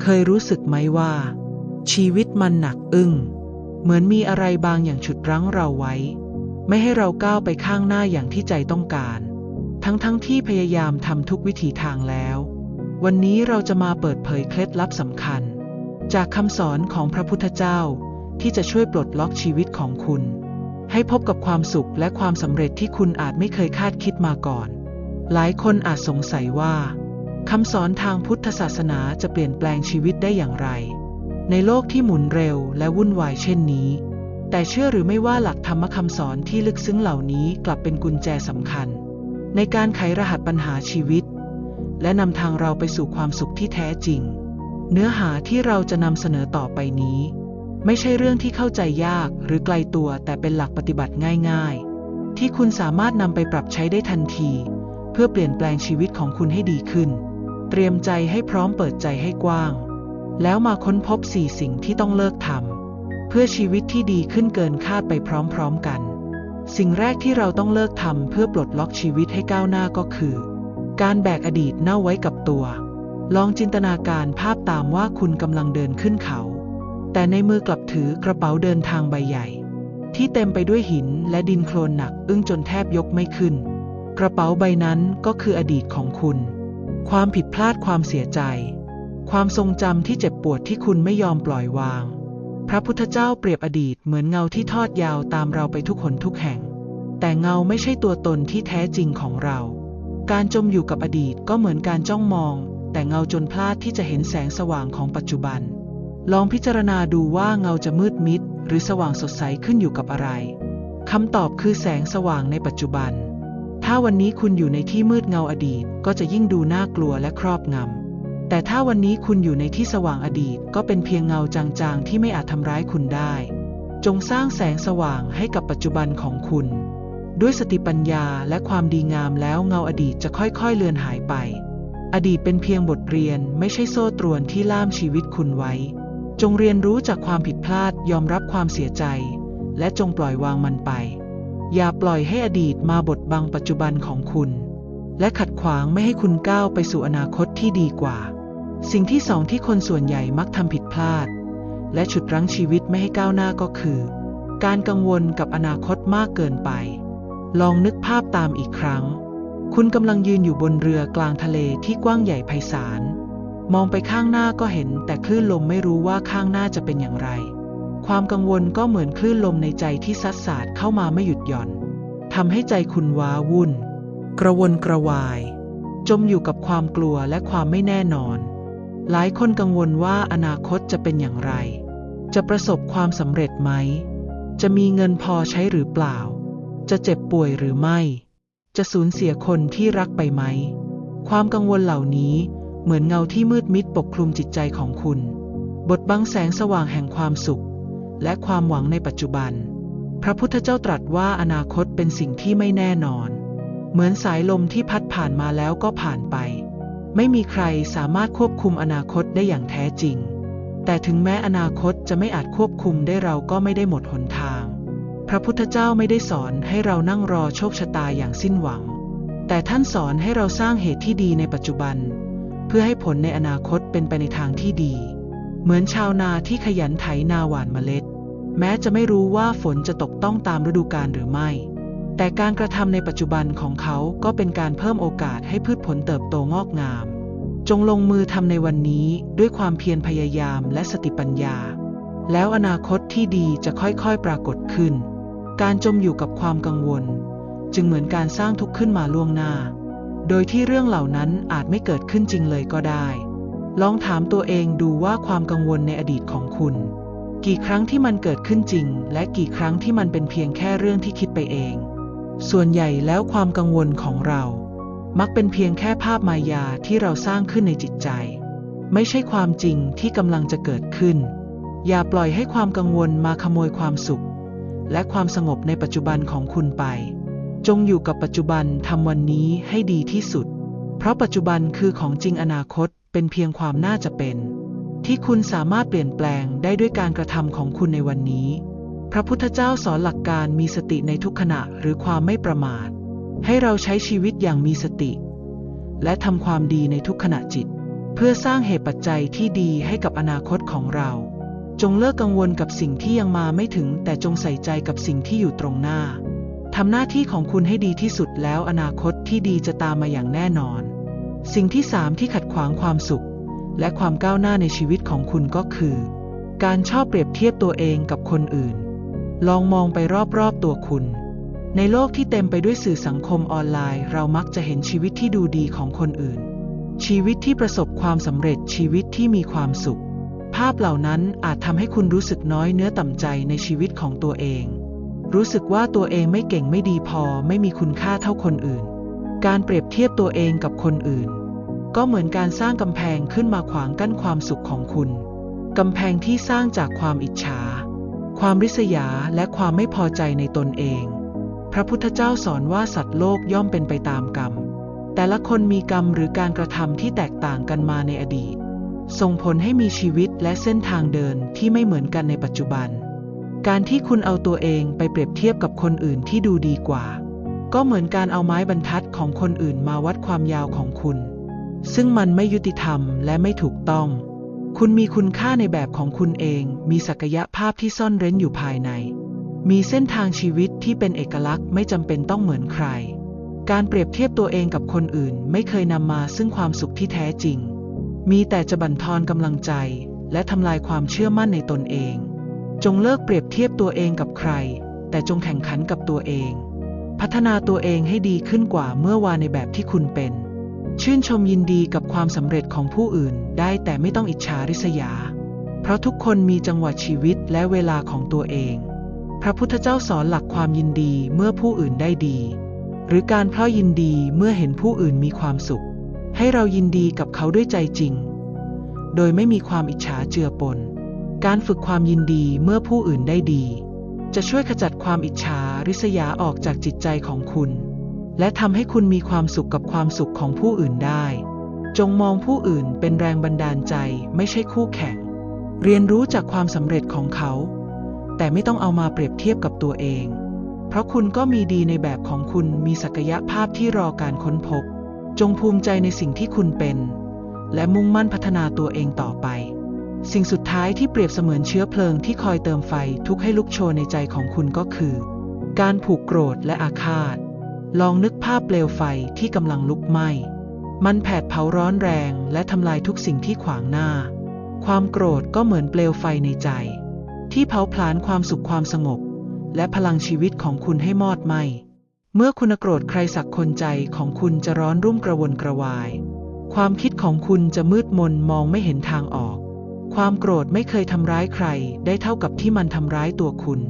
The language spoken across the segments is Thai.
เคยรู้สึกไหมว่า ชีวิตมันหนักอึ้ง เหมือนมีอะไรบางอย่างฉุดรั้งเราไว้ ไม่ให้เราก้าวไปข้างหน้าอย่างที่ใจต้องการ ทั้งๆทที่พยายามทำทุกวิถีทางแล้ว วันนี้เราจะมาเปิดเผยเคล็ดลับสำคัญ จากคำสอนของพระพุทธเจ้าที่จะช่วยปลดล็อกชีวิตของคุณ ให้พบกับความสุขและความสำเร็จที่คุณอาจไม่เคยคาดคิดมาก่อน หลายคนอาจสงสัยว่า คำสอนทางพุทธศาสนาจะเปลี่ยนแปลงชีวิตได้อย่างไร ในโลกที่หมุนเร็วและวุ่นวายเช่นนี้ แต่เชื่อหรือไม่ว่าหลักธรรมคำสอนที่ลึกซึ้งเหล่านี้กลับเป็นกุญแจสำคัญ ในการไขรหัสปัญหาชีวิต และนำทางเราไปสู่ความสุขที่แท้จริง เนื้อหาที่เราจะนำเสนอต่อไปนี้ ไม่ใช่เรื่องที่เข้าใจยากหรือไกลตัวแต่เป็นหลักปฏิบัติง่าย ๆ ที่คุณสามารถนำไปปรับใช้ได้ทันที เพื่อเปลี่ยนแปลงชีวิตของคุณให้ดีขึ้น เตรียมใจให้พร้อมเปิดใจให้กว้าง แล้วมาค้นพบสี่สิ่งที่ต้องเลิกทำเพื่อชีวิตที่ดีขึ้นเกินคาดไปพร้อมๆกัน สิ่งแรกที่เราต้องเลิกทำเพื่อปลดล็อกชีวิตให้ก้าวหน้าก็คือ การแบกอดีตเน่าไว้กับตัว ลองจินตนาการภาพตามว่าคุณกำลังเดินขึ้นเขา แต่ในมือกลับถือกระเป๋าเดินทางใบใหญ่ ที่เต็มไปด้วยหินและดินโคลนหนัก อึ้งจนแทบยกไม่ขึ้น กระเป๋าใบนั้นก็คืออดีตของคุณ ความผิดพลาดความเสียใจ ความทรงจำที่เจ็บปวดที่คุณไม่ยอมปล่อยวาง พระพุทธเจ้าเปรียบอดีตเหมือนเงาที่ทอดยาวตามเราไปทุกหนทุกแห่ง แต่เงาไม่ใช่ตัวตนที่แท้จริงของเรา การจมอยู่กับอดีตก็เหมือนการจ้องมอง แต่เงาจนพลาดที่จะเห็นแสงสว่างของปัจจุบัน ลองพิจารณาดูว่าเงาจะมืดมิด หรือสว่างสดใสขึ้นอยู่กับอะไรคำตอบคือแสงสว่างในปัจจุบัน ถ้าวันนี้คุณอยู่ในที่มืดเงาอดีต ก็จะยิ่งดูน่ากลัวและครอบงำ แต่ถ้าวันนี้คุณอยู่ในที่สว่างอดีต ก็เป็นเพียงเงาจางๆ ที่ไม่อาจทำร้ายคุณได้ จงสร้างแสงสว่างให้กับปัจจุบันของคุณ ด้วยสติปัญญาและความดีงามแล้วเงาอดีตจะค่อยๆเลือนหายไป อดีตเป็นเพียงบทเรียนไม่ใช่โซ่ตรวนที่ล่ามชีวิตคุณไว้ จงเรียนรู้จากความผิดพลาดยอมรับความเสียใจ และจงปล่อยวางมันไป อย่าปล่อยให้อดีตมาบดบังปัจจุบันของคุณ และขัดขวางไม่ให้คุณก้าวไปสู่อนาคตที่ดีกว่า สิ่งที่สองที่คนส่วนใหญ่มักทำผิดพลาด และฉุดรั้งชีวิตไม่ให้ก้าวหน้าก็คือ การกังวลกับอนาคตมากเกินไป ลองนึกภาพตามอีกครั้ง คุณกำลังยืนอยู่บนเรือกลางทะเลที่กว้างใหญ่ไพศาลมองไปข้างหน้าก็เห็นแต่คลื่นลมไม่รู้ว่าข้างหน้าจะเป็นอย่างไร ความกังวลก็เหมือนคลื่นลมในใจที่ซัดสาดเข้ามาไม่หยุดหย่อนทำให้ใจคุณว้าวุ่น กระวนกระวาย จมอยู่กับความกลัวและความไม่แน่นอน หลายคนกังวลว่าอนาคตจะเป็นอย่างไร จะประสบความสำเร็จไหม จะมีเงินพอใช้หรือเปล่า จะเจ็บป่วยหรือไม่ จะสูญเสียคนที่รักไปไหม ความกังวลเหล่านี้เหมือนเงาที่มืดมิดปกคลุมจิตใจของคุณ บทบังแสงสว่างแห่งความสุข และความหวังในปัจจุบัน พระพุทธเจ้าตรัสว่าอนาคตเป็นสิ่งที่ไม่แน่นอน เหมือนสายลมที่พัดผ่านมาแล้วก็ผ่านไป ไม่มีใครสามารถควบคุมอนาคตได้อย่างแท้จริง แต่ถึงแม้อนาคตจะไม่อาจควบคุมได้เราก็ไม่ได้หมดหนทาง พระพุทธเจ้าไม่ได้สอนให้เรานั่งรอโชคชะตาอย่างสิ้นหวัง แต่ท่านสอนให้เราสร้างเหตุที่ดีในปัจจุบัน เพื่อให้ผลในอนาคตเป็นไปในทางที่ดีเหมือนชาวนาที่ขยันไถนาหว่านเมล็ด แม้จะไม่รู้ว่าฝนจะตกต้องตามฤดูกาลหรือไม่ แต่การกระทำในปัจจุบันของเขาก็เป็นการเพิ่มโอกาสให้พืชผลเติบโตงอกงาม จงลงมือทำในวันนี้ด้วยความเพียรพยายามและสติปัญญา แล้วอนาคตที่ดีจะค่อยๆปรากฏขึ้น การจมอยู่กับความกังวล จึงเหมือนการสร้างทุกข์ขึ้นมาล่วงหน้า โดยที่เรื่องเหล่านั้นอาจไม่เกิดขึ้นจริงเลยก็ได้ ลองถามตัวเองดูว่าความกังวลในอดีตของคุณ กี่ครั้งที่มันเกิดขึ้นจริง และกี่ครั้งที่มันเป็นเพียงแค่เรื่องที่คิดไปเอง ส่วนใหญ่แล้วความกังวลของเรา มักเป็นเพียงแค่ภาพมายาที่เราสร้างขึ้นในจิตใจ ไม่ใช่ความจริงที่กำลังจะเกิดขึ้น อย่าปล่อยให้ความกังวลมาขโมยความสุข และความสงบในปัจจุบันของคุณไป จงอยู่กับปัจจุบันทำวันนี้ให้ดีที่สุด เพราะปัจจุบันคือของจริงอนาคตเป็นเพียงความน่าจะเป็น ที่คุณสามารถเปลี่ยนแปลงได้ด้วยการกระทำของคุณในวันนี้ พระพุทธเจ้าสอนหลักการมีสติในทุกขณะหรือความไม่ประมาท ให้เราใช้ชีวิตอย่างมีสติ และทำความดีในทุกขณะจิต เพื่อสร้างเหตุปัจจัยที่ดีให้กับอนาคตของเรา จงเลิกกังวลกับสิ่งที่ยังมาไม่ถึง แต่จงใส่ใจกับสิ่งที่อยู่ตรงหน้าทำหน้าที่ของคุณให้ดีที่สุดแล้วอนาคตที่ดีจะตามมาอย่างแน่นอน สิ่งที่สามที่ขัดขวางความสุข และความก้าวหน้าในชีวิตของคุณก็คือ การชอบเปรียบเทียบตัวเองกับคนอื่น ลองมองไปรอบๆตัวคุณ ในโลกที่เต็มไปด้วยสื่อสังคมออนไลน์ เรามักจะเห็นชีวิตที่ดูดีของคนอื่น ชีวิตที่ประสบความสำเร็จชีวิตที่มีความสุข ภาพเหล่านั้นอาจทำให้คุณรู้สึกน้อยเนื้อต่ำใจในชีวิตของตัวเอง รู้สึกว่าตัวเองไม่เก่งไม่ดีพอไม่มีคุณค่าเท่าคนอื่น การเปรียบเทียบตัวเองกับคนอื่น ก็เหมือนการสร้างกำแพงขึ้นมาขวางกั้นความสุขของคุณ กำแพงที่สร้างจากความอิจฉา ความริษยาและความไม่พอใจในตนเอง พระพุทธเจ้าสอนว่าสัตว์โลกย่อมเป็นไปตามกรรม แต่ละคนมีกรรมหรือการกระทำที่แตกต่างกันมาในอดีต ส่งผลให้มีชีวิตและเส้นทางเดินที่ไม่เหมือนกันในปัจจุบัน การที่คุณเอาตัวเองไปเปรียบเทียบกับคนอื่นที่ดูดีกว่า ก็เหมือนการเอาไม้บรรทัดของคนอื่นมาวัดความยาวของคุณ ซึ่งมันไม่ยุติธรรมและไม่ถูกต้อง คุณมีคุณค่าในแบบของคุณเอง มีศักยภาพที่ซ่อนเร้นอยู่ภายใน มีเส้นทางชีวิตที่เป็นเอกลักษณ์ไม่จำเป็นต้องเหมือนใคร การเปรียบเทียบตัวเองกับคนอื่นไม่เคยนำมาซึ่งความสุขที่แท้จริง มีแต่จะบั่นทอนกำลังใจ และทำลายความเชื่อมั่นในตนเอง จงเลิกเปรียบเทียบตัวเองกับใคร แต่จงแข่งขันกับตัวเอง พัฒนาตัวเองให้ดีขึ้นกว่าเมื่อวานในแบบที่คุณเป็น ชื่นชมยินดีกับความสำเร็จของผู้อื่นได้แต่ไม่ต้องอิจฉาริษยา เพราะทุกคนมีจังหวะชีวิตและเวลาของตัวเอง พระพุทธเจ้าสอนหลักความยินดีเมื่อผู้อื่นได้ดี หรือการเพราะยินดีเมื่อเห็นผู้อื่นมีความสุข ให้เรายินดีกับเขาด้วยใจจริง โดยไม่มีความอิจฉาเจือปน การฝึกความยินดีเมื่อผู้อื่นได้ดี จะช่วยขจัดความอิจฉาริษยาออกจากจิตใจของคุณ และทำให้คุณมีความสุขกับความสุขของผู้อื่นได้ จงมองผู้อื่นเป็นแรงบันดาลใจไม่ใช่คู่แข่ง เรียนรู้จากความสำเร็จของเขา แต่ไม่ต้องเอามาเปรียบเทียบกับตัวเอง เพราะคุณก็มีดีในแบบของคุณมีศักยภาพที่รอการค้นพบ จงภูมิใจในสิ่งที่คุณเป็น และมุ่งมั่นพัฒนาตัวเองต่อไป สิ่งสุดท้ายที่เปรียบเสมือนเชื้อเพลิงที่คอยเติมไฟทุกให้ลุกโชนในใจของคุณก็คือ การผูกโกรธและอาฆาต ลองนึกภาพเปลวไฟที่กำลังลุกไหม้ มันแผดเผาร้อนแรงและทำลายทุกสิ่งที่ขวางหน้า ความโกรธก็เหมือนเปลวไฟในใจ ที่เผาผลาญความสุขความสงบ และพลังชีวิตของคุณให้มอดไหม้ เมื่อคุณโกรธใครสักคนใจของคุณจะร้อนรุ่มกระวนกระวาย ความคิดของคุณจะมืดมนมองไม่เห็นทางออก ความโกรธไม่เคยทำร้ายใคร ได้เท่ากับที่มันทำร้ายตัวคุณ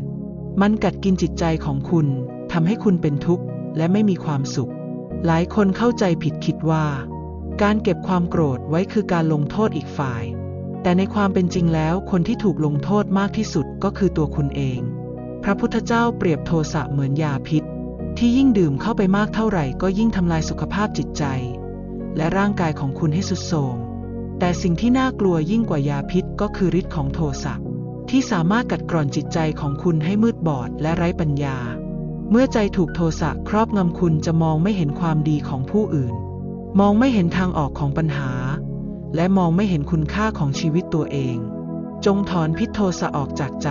มันกัดกินจิตใจของคุณทำให้คุณเป็นทุกข์ และไม่มีความสุข หลายคนเข้าใจผิดคิดว่า การเก็บความโกรธไว้คือการลงโทษอีกฝ่าย แต่ในความเป็นจริงแล้วคนที่ถูกลงโทษมากที่สุดก็คือตัวคุณเอง พระพุทธเจ้าเปรียบโทสะเหมือนยาพิษ ที่ยิ่งดื่มเข้าไปมากเท่าไหร่ก็ยิ่งทำลายสุขภาพจิตใจ และร่างกายของคุณให้สุดโทรมแต่สิ่งที่น่ากลัวยิ่งกว่ายาพิษก็คือฤทธิ์ของโทสะที่สามารถกัดกร่อนจิตใจของคุณให้มืดบอดและไร้ปัญญา เมื่อใจถูกโทสะครอบงำคุณจะมองไม่เห็นความดีของผู้อื่น มองไม่เห็นทางออกของปัญหา และมองไม่เห็นคุณค่าของชีวิตตัวเอง จงถอนพิษโทสะออกจากใจ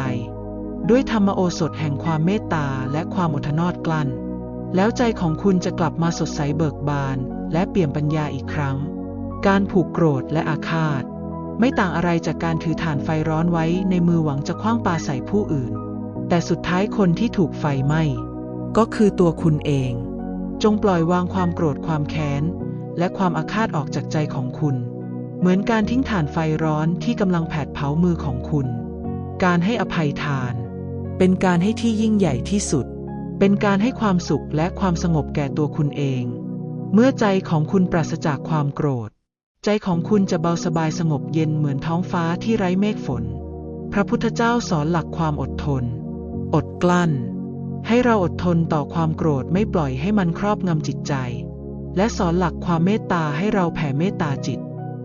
ด้วยธรรมโอสถแห่งความเมตตาและความอดทนอดกลั้น แล้วใจของคุณจะกลับมาสดใสเบิกบาน และเปี่ยมปัญญาอีกครั้ง การผูกโกรธและอาฆาต ไม่ต่างอะไรจากการถือถ่านไฟร้อนไว้ในมือหวังจะคว้างปาใส่ผู้อื่น แต่สุดท้ายคนที่ถูกไฟไหม้ ก็คือตัวคุณเอง จงปล่อยวางความโกรธความแค้น และความอาฆาตออกจากใจของคุณ เหมือนการทิ้งถ่านไฟร้อนที่กำลังแผดเผามือของคุณ การให้อภัยทาน เป็นการให้ที่ยิ่งใหญ่ที่สุด เป็นการให้ความสุขและความสงบแก่ตัวคุณเอง เมื่อใจของคุณปราศจากความโกรธ ใจของคุณจะเบาสบายสงบเย็นเหมือนท้องฟ้าที่ไร้เมฆฝน พระพุทธเจ้าสอนหลักความอดทน อดกลั้น ให้เราอดทนต่อความโกรธไม่ปล่อยให้มันครอบงำจิตใจ และสอนหลักความเมตตาให้เราแผ่เมตตาจิต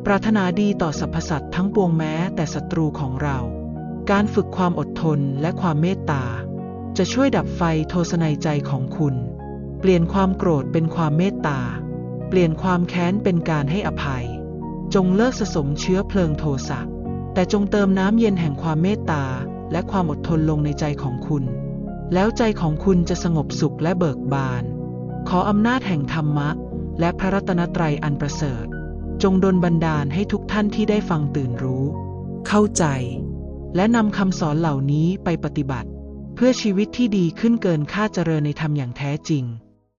ปรารถนาดีต่อสรรพสัตว์ทั้งปวงแม้แต่ศัตรูของเรา การฝึกความอดทนและความเมตตา จะช่วยดับไฟโทสะในใจของคุณ เปลี่ยนความโกรธเป็นความเมตตา เปลี่ยนความแค้นเป็นการให้อภัยจจงเลิกสะสมเชื้อเพลิงโทสะแต่จงเติมน้ำเย็นแห่งความเมตตาและความอดทนลงในใจของคุณ แล้วใจของคุณจะสงบสุขและเบิกบาน ขออำนาจแห่งธรรมะ และพระรัตนตรัยอันประเสริฐ จงดลบันดาลให้ทุกท่านที่ได้ฟังตื่นรู้ เข้าใจ และนำคำสอนเหล่านี้ไปปฏิบัติ เพื่อชีวิตที่ดีขึ้นเกินค่าเจริญในธรรมอย่างแท้จริง